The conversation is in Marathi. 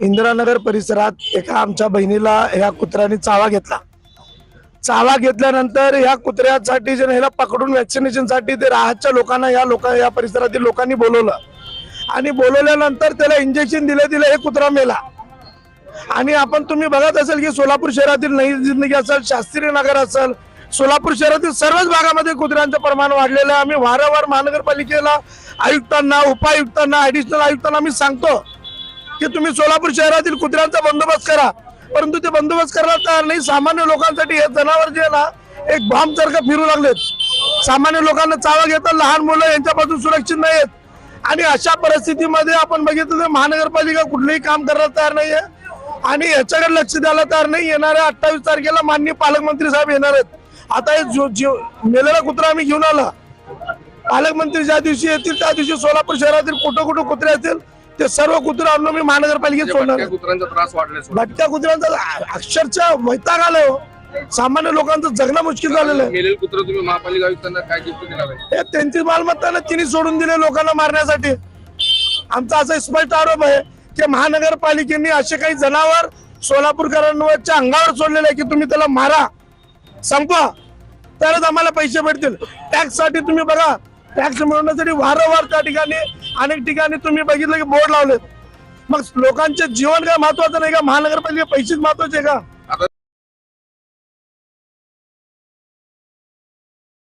इंदिरानगर परिसरात एका आमच्या बहिणीला ह्या कुत्र्याने चावा घेतला. चावा घेतल्यानंतर ह्या कुत्र्यासाठी जे ह्याला पकडून वॅक्सिनेशनसाठी ते राहतच्या लोकांना या लोक या परिसरातील लोकांनी बोलवलं. आणि बोलवल्यानंतर त्याला इंजेक्शन दिले दिले हे कुत्रा मेला. आणि आपण तुम्ही बघत असेल की सोलापूर शहरातील नई जिंदगी असेल शास्त्रीय नगर असेल सोलापूर शहरातील सर्वच भागामध्ये कुत्र्यांचं प्रमाण वाढलेलं आहे. आम्ही वारंवार महानगरपालिकेला आयुक्तांना उपायुक्तांना ऍडिशनल आयुक्तांना आम्ही सांगतो की तुम्ही सोलापूर शहरातील कुत्र्यांचा बंदोबस्त करा. परंतु ते बंदोबस्त करायला तयार नाही. सामान्य लोकांसाठी हे जनावर जे ना एक भाम सारखं फिरू लागलेत. सामान्य लोकांना चावा घेतात लहान मुलं यांच्यापासून सुरक्षित नाहीत आणि अशा परिस्थितीमध्ये आपण बघितलं तर महानगरपालिका कुठलंही काम करायला तयार नाहीये. आणि याच्याकडे लक्ष द्यायला तयार नाही. येणाऱ्या अठ्ठावीस तारखेला माननीय पालकमंत्री साहेब येणार आहेत. आता हे मेलेला कुत्रा आम्ही घेऊन आला. पालकमंत्री ज्या दिवशी येतील त्या दिवशी सोलापूर शहरातील कुठं कुठं कुत्रे असतील ते सर्व कुत्रे आणून मी महानगरपालिकेत सोडणार. भटक्या कुत्र्यांचा अक्षरशः वैताग आलाय हो. सामान्य लोकांचं जगणं मुश्किल झालेलं आहे. मेलेलं कुत्र तुम्ही महापालिका आयुक्तांना काय गिफ्ट देणार आहे? त्यांची मालमत्ता ना तिने सोडून दिले लोकांना मारण्यासाठी. आमचा असा स्पष्ट आरोप आहे की महानगरपालिकेने असे काही जनावर सोलापूरकरांवरच्या अंगावर सोडलेले आहे की तुम्ही त्याला मारा. संपवा. तरच आम्हाला पैसे भेटतील. टॅक्ससाठी तुम्ही बघा. टॅक्स मिळवण्यासाठी वारंवार त्या ठिकाणी अनेक ठिकाणी तुम्ही बघितलं की बोर्ड लावलेत. मग लोकांचे जीवन काय महत्वाचं नाही का? महानगरपालिका पैसेच महत्त्वाचे का?